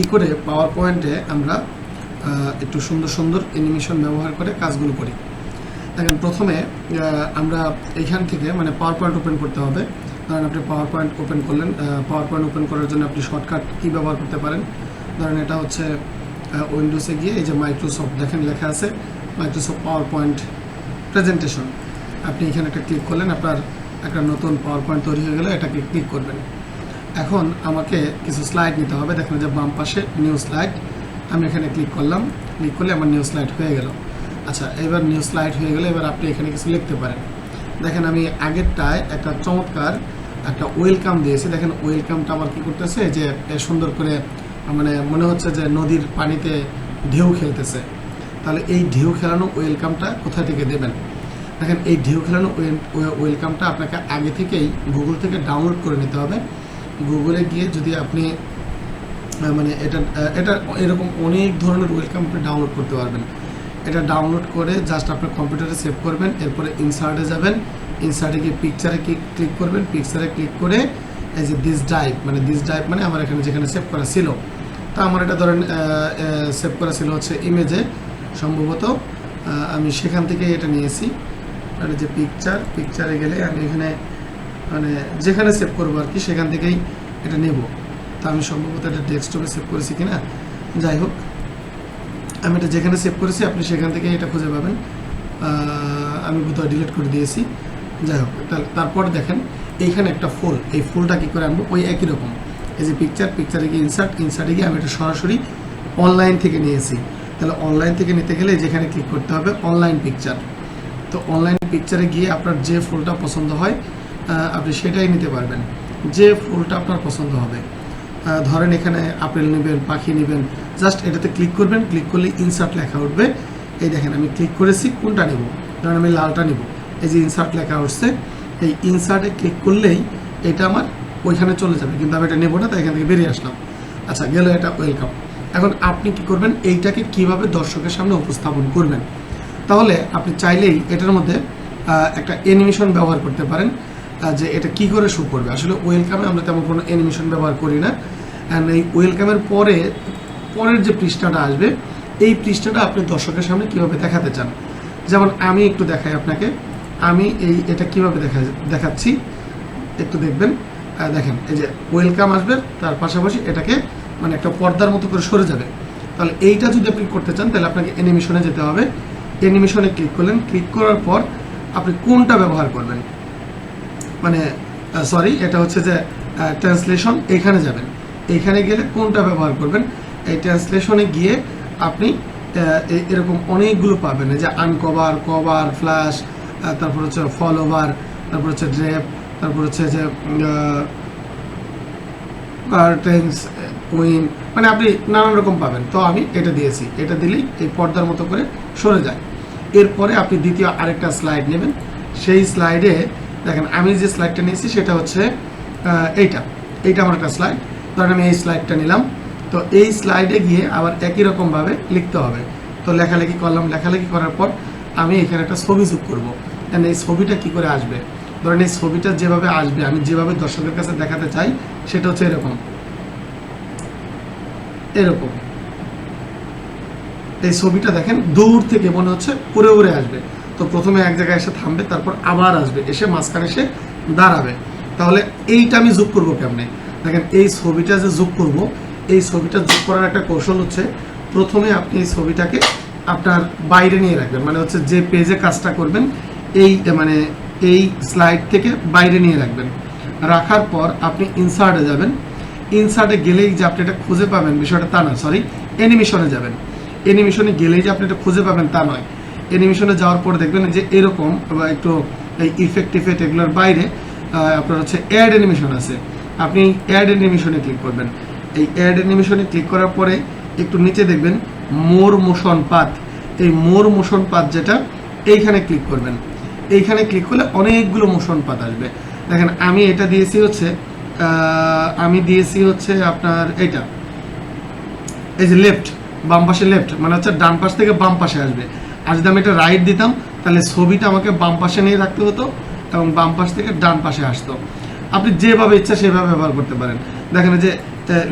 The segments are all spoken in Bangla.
কি করে পাওয়ার পয়েন্টে আমরা একটু সুন্দর সুন্দর অ্যানিমেশন ব্যবহার করে কাজগুলো করি? দেখেন, প্রথমে আমরা এইখান থেকে মানে পাওয়ার পয়েন্ট ওপেন করতে হবে। ধরেন আপনি পাওয়ার পয়েন্ট ওপেন করলেন পাওয়ার পয়েন্ট ওপেন করার জন্য আপনি শর্টকাট কী ব্যবহার করতে পারেন? ধরেন এটা হচ্ছে উইন্ডোজে গিয়ে এই যে মাইক্রোসফট দেখেন লেখা আছে মাইক্রোসফট পাওয়ার পয়েন্ট প্রেজেন্টেশন আপনি এখানে একটা ক্লিক করলেন, আপনার একটা নতুন পাওয়ার পয়েন্ট তৈরি হয়ে গেলে, এটাকে ক্লিক করবেন। এখন আমাকে কিছু স্লাইড নিতে হবে। দেখেন যে বাম পাশে নিউ স্লাইড আমি এখানে ক্লিক করলাম। ক্লিক করলে আমার নিউ স্লাইড হয়ে গেল। আচ্ছা এবার নিউ স্লাইড হয়ে গেলে এবার আপনি এখানে কিছু লিখতে পারেন। দেখেন আমি আগেরটায় একটা চমৎকার একটা ওয়েলকাম দিয়েছি। দেখেন ওয়েলকামটা আমার কী করতেছে? যে সুন্দর করে মানে মনে হচ্ছে যে নদীর পানিতে ঢেউ খেলতেছে। তাহলে এই ঢেউ খেলানো ওয়েলকামটা কোথা থেকে দেবেন? দেখেন এই ঢেউ খেলানো ওয়েলকামটা আপনাকে আগে থেকেই গুগল থেকে ডাউনলোড করে নিতে হবে। গুগলে গিয়ে যদি আপনি মানে এটা এটা এরকম অনেক ধরনের ওয়েলকাম আপনি ডাউনলোড করতে পারবেন। এটা ডাউনলোড করে জাস্ট আপনার কম্পিউটারে সেভ করবেন, এরপরে ইনসার্টে যাবেন ইনসার্টে গিয়ে পিকচারে ক্লিক করবেন পিকচারে ক্লিক করে এই যে দিস ড্রাইভ মানে দিস ড্রাইভ মানে আমার এখানে যেখানে সেভ করা ছিল। তা আমার এটা ধরেন সেভ করা ছিল হচ্ছে ইমেজে সম্ভবত আমি সেখান থেকে এটা নিয়েছি। আর যে পিকচার পিকচারে গেলে আমি এখানে মানে যেখানে সেভ করব আর কি, সেখান থেকেই এটা নেব। তা আমি সম্ভবত এটা ডেস্কটপে সেভ করেছি কিনা, যাই হোক। আমি এটা যেখানে সেভ করেছি, আপনি সেখান থেকে এটা খুঁজে পাবেন। আমি বোধহয় ডিলিট করে দিয়েছি। যাই হোক তারপর দেখেন, এইখানে একটা ফুল এই ফুলটা কী করে আনব? ওই একই রকম। এই যে পিকচার পিকচারে গিয়ে ইনসার্ট ইনসার্টে গিয়ে আমি এটা সরাসরি অনলাইন থেকে নিয়েছি। তাহলে অনলাইন থেকে নিতে গেলে যেখানে ক্লিক করতে হবে অনলাইন পিকচার তো অনলাইন পিকচারে গিয়ে আপনার যে ফুলটা পছন্দ হয় আপনি সেটাই নিতে পারবেন। যে ফুলটা আপনার পছন্দ হবে। ধরেন এখানে আপেল নেবেন, পাখি নেবেন জাস্ট এটাতে ক্লিক করবেন। ক্লিক করলে ইনসার্ট লেখা উঠবে। এই দেখেন, আমি ক্লিক করেছি, কোনটা নেব? ধরেন আমি লালটা নেব। এই যে ইনসার্ট লেখা উঠছে, এই ইনসার্টে ক্লিক করলেই এটা আমার ওইখানে চলে যাবে। কিন্তু আমি এটা নেব না, তাই এখান থেকে বেরিয়ে আসলাম। আচ্ছা গেল এটা ওয়েলকাম এখন আপনি কি করবেন? এইটাকে কীভাবে দর্শকের সামনে উপস্থাপন করবেন? তাহলে আপনি চাইলেই এটার মধ্যে একটা অ্যানিমেশন ব্যবহার করতে পারেন। যে এটা কি করে শো করবে? আসলে ওয়েলকামে আমরা তেমন কোনো অ্যানিমেশন ব্যবহার করি না। অ্যান্ড এই ওয়েলকামের পরে, পরের যে পৃষ্ঠাটা আসবে, এই পৃষ্ঠাটা আপনি দর্শকের সামনে কীভাবে দেখাতে চান? যেমন আমি একটু দেখাই আপনাকে। আমি এই এটা কীভাবে দেখা, দেখাচ্ছি? একটু দেখবেন। দেখেন, এই যে ওয়েলকাম আসবে, তার পাশাপাশি এটাকে মানে একটা পর্দার মতো করে সরে যাবে। তাহলে এইটা যদি আপনি করতে চান, তাহলে আপনাকে অ্যানিমেশনে যেতে হবে। অ্যানিমেশনে ক্লিক করলেন। ক্লিক করার পর আপনি কোনটা ব্যবহার করবেন? মানে সরি এটা হচ্ছে যে ট্রান্সলেশন এখানে যাবেন। এখানে গেলে কোনটা ব্যবহার করবেন? এই ট্রান্সলেশনে গিয়ে আপনি এরকম অনেকগুলো পাবেন। যে আনকভার কভার ফ্ল্যাশ তারপর হচ্ছে ফল ওভার তারপর হচ্ছে ড্রেপ তারপর হচ্ছে যে কার্টেন্স কুইন মানে আপনি নানান রকম পাবেন। তো আমি এটা দিয়েছি। এটা দিলেই এই পর্দার মতো করে সরে যায়। এরপরে আপনি দ্বিতীয় আরেকটা স্লাইড নেবেন। সেই স্লাইডে দেখেন, আমি যে স্লাইডটা নিয়েছি সেটা হচ্ছে এইটা। এইটা আমার একটা স্লাইড ধরেন আমি এই স্লাইডটা নিলাম। তো এই স্লাইডে গিয়ে আবার একই রকমভাবে লিখতে হবে। তো লেখালেখি করলাম। লেখালেখি করার পর আমি এখানে একটা ছবি যোগ করব। And এই ছবিটা কি করে আসবে? ধরেন এই ছবিটা যেভাবে আসবে, আমি যেভাবে দর্শকের কাছে দেখাতে চাই, সেটা হচ্ছে এরকম। এরকম। এই ছবিটা দেখেন, দূর থেকে মনে হচ্ছে উড়ে উড়ে আসবে। তো প্রথমে এক জায়গায় এসে থামবে, তারপর আবার আসবে, এসে মাঝখানে এসে দাঁড়াবে। তাহলে এইটা আমি যোগ করব কেমনে? দেখেন, এই ছবিটা যে যোগ করব, এই ছবিটা যোগ করার একটা কৌশল হচ্ছে, প্রথমে আপনি এই ছবিটাকে আপনার বাইরে নিয়ে রাখবেন মানে হচ্ছে যে পেজে কাজটা করবেন, এই মানে এই স্লাইড থেকে বাইরে নিয়ে রাখবেন। রাখার পর আপনি ইনসার্টে যাবেন। ইনসার্টে গেলেই যে আপনি এটা খুঁজে পাবেন, বিষয়টা তা না সরি অ্যানিমেশনে যাবেন। অ্যানিমেশনে গেলেই যে আপনি এটা খুঁজে পাবেন তা নয়। অ্যানিমেশনে যাওয়ার পর দেখবেন যে এরকম, বা একটু এই ইফেক্ট ইফেক্ট এগুলোর বাইরে আপনার হচ্ছে অ্যাড অ্যানিমেশন আছে। আপনি অ্যাড অ্যানিমেশনে ক্লিক করবেন। এই অ্যাড অ্যানিমেশনে ক্লিক করার পরে একটু নিচে দেখবেন মোর মোশন পাথ এই মোর মোশন পাথ যেটা, এইখানে ক্লিক করবেন। এইখানে ক্লিক করলে অনেকগুলো মোশন পাত আসবে। দেখেন, আমি এটা দিয়েছি হচ্ছে আমি দিয়েছি হচ্ছে আপনার এইটা। এই যে লেফট বাম পাশে লেফট মানে হচ্ছে ডান পাশ থেকে বাম পাশে আসবে। আর যদি আমি এটা রাইট দিতাম, তাহলে ছবিটা আমাকে বাম পাশে নিয়ে রাখতে হতো এবং বাম পাশ থেকে ডান পাশে আসতো। আপনি যেভাবে ইচ্ছা সেভাবে ব্যবহার করতে পারেন। দেখেন যে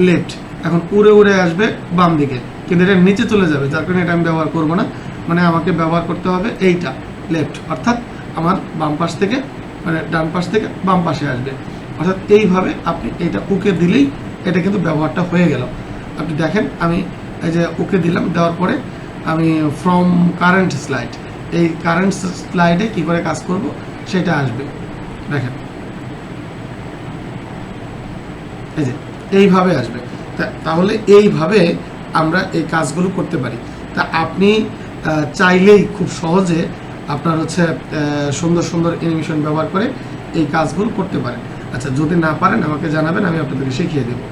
লেফট এখন উড়ে উড়ে আসবে বাম দিকে, কিন্তু এটা নিচে চলে যাবে, যার কারণে এটা আমি ব্যবহার করব না। মানে আমাকে ব্যবহার করতে হবে এইটা লেফট অর্থাৎ আমার বাম পাশ থেকে মানে ডান পাশ থেকে বাম পাশে আসবে। অর্থাৎ এইভাবে আপনি এটা উকে দিলেই এটা কিন্তু ব্যবহারটা হয়ে গেল। আপনি দেখেন, আমি এই যে ওকে দিলাম, দেওয়ার পরে আমি ফ্রম কারেন্ট স্লাইড এই কারেন্ট স্লাইডে কি করে কাজ করব? সেটা আসবে। দেখেন। এই যে, এইভাবে আসবে। তাহলে এইভাবে আমরা এই কাজগুলো করতে পারি। তা আপনি চাইলেই খুব সহজে আপনার হচ্ছে সুন্দর সুন্দর অ্যানিমেশন ব্যবহার করে এই কাজগুলো করতে পারেন। আচ্ছা যদি না পারেন আমাকে জানাবেন, আমি আপনাদেরকে শিখিয়ে দেবো।